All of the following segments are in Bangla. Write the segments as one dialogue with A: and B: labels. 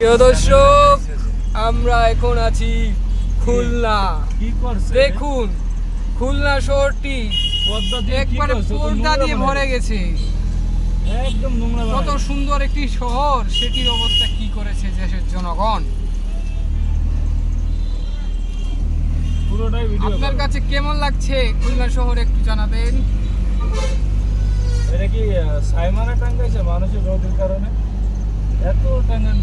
A: প্রিয় দর্শক আমরা এখন আছি খুলনা। দেখুন খুলনা শহরটি একবারে পর্দা দিয়ে ভরে গেছে।
B: একদম
A: কত সুন্দর একটি শহর সেটির অবস্থা কি করেছে দেশের জনগণ? আপনার কাছে কেমন লাগছে খুলনা শহর একটু জানাবেন?
B: এটা কি সাইমানা টাঙ্গাইছে মানুষের রোগের কারণে? টাঙ্গান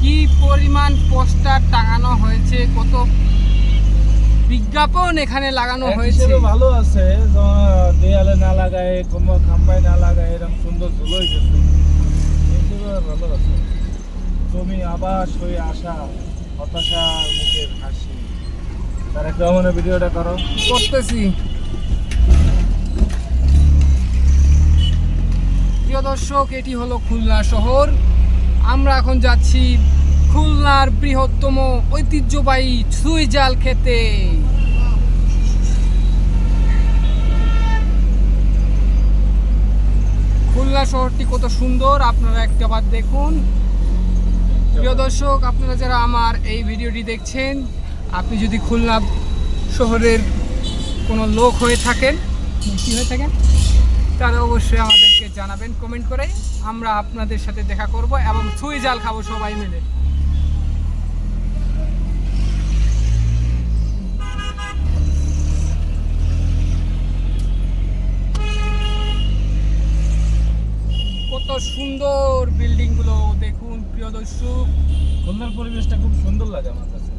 A: কি পরিমাণ পোস্টার টাঙানো হয়েছে কত বিজ্ঞাপন এখানে লাগানো হয়েছে।
B: ভালো আছে দেয়ালে না লাগায় কোনো খাম্বায় না লাগায় এরকম সুন্দর ঝুলো হয়েছে ভালো আছে। জমি আবাস হয়ে আসা হতাশার মুখের হাসি। তার একটা ভিডিওটা করো।
A: করতেছি। প্রিয় দর্শক, এটি হলো খুলনা শহর। আমরা এখন যাচ্ছি খুলনার বৃহত্তম ঐতিহ্যবাহী ছুঁই জাল খেতে। খুলনা শহরটি কত সুন্দর, আপনারা একটাবার দেখুন। প্রিয় দর্শক, আপনারা যারা আমার এই ভিডিওটি দেখছেন, আপনি যদি খুলনা শহরের কোনো লোক হয়ে থাকেন, কি হয়ে থাকেন? তাহলে অবশ্যই আমাদেরকে জানাবেন কমেন্ট করে আমরা আপনাদের সাথে দেখা করব এবং ছুঁই জাল খাব সবাই মিলে। কত সুন্দর বিল্ডিংগুলো দেখুন, প্রিয় দর্শক।
B: খুলনার পরিবেশটা খুব সুন্দর লাগে আমার কাছে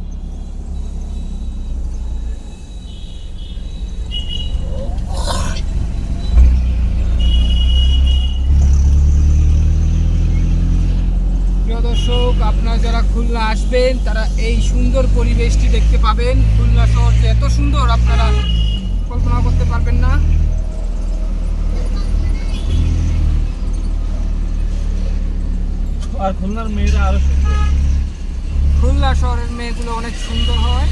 A: প্রিয় দর্শক আপনারা যারা খুলনা আসবেন তারা এই সুন্দর পরিবেশটি দেখতে পাবেন। খুলনা শহর যে এত সুন্দর আপনারা কল্পনা করতে পারবেন না।
B: আর খুলনার মেয়েরা আরও সুন্দর।
A: খুলনা শহরের মেয়েগুলো অনেক সুন্দর হয়।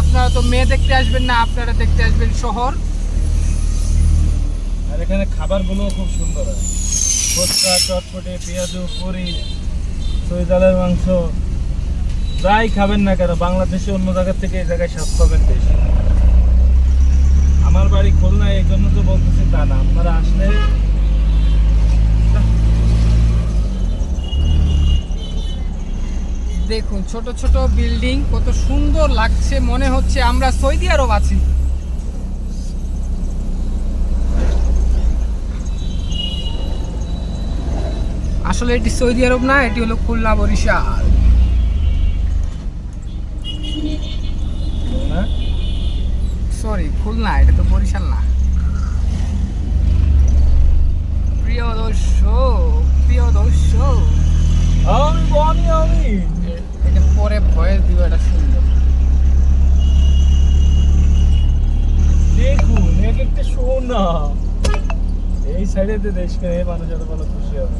A: আপনারা তো মেয়ে দেখতে আসবেন না আপনারা দেখতে আসবেন শহর।
B: আর এখানে খাবারগুলো খুব সুন্দর হয়। ফুচকা চটপটে, পেঁয়াজু, পুরি সৈদালের মাংস, যাই খাবেন না কেন, বাংলাদেশে অন্য জায়গার থেকে এই জায়গায় স্বাদ পাবেন বেশি। আমার বাড়ি খুলনায়, এই জন্য তো বলতেছি তা না, আপনারা আসলে
A: দেখুন, ছোট ছোট বিল্ডিং, কত সুন্দর লাগছে, মনে হচ্ছে আমরা সৌদি আরব আছি। আসলে এটি সৌদি আরব না, এটি হলো খুলনা বরিশাল। সরি খুলনা, এটা তো বরিশাল না। প্রিয় দর্শক প্রিয় দর্শক,
B: আমি
A: এটা পরে ভয়েস দিব এটা সুন্দর
B: দেখুন, এক একটা সোনা এই সাইডে দেশকে মানুষ এত ভালো খুশি হবে।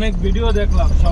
B: অনেক ভিডিও দেখলাম সব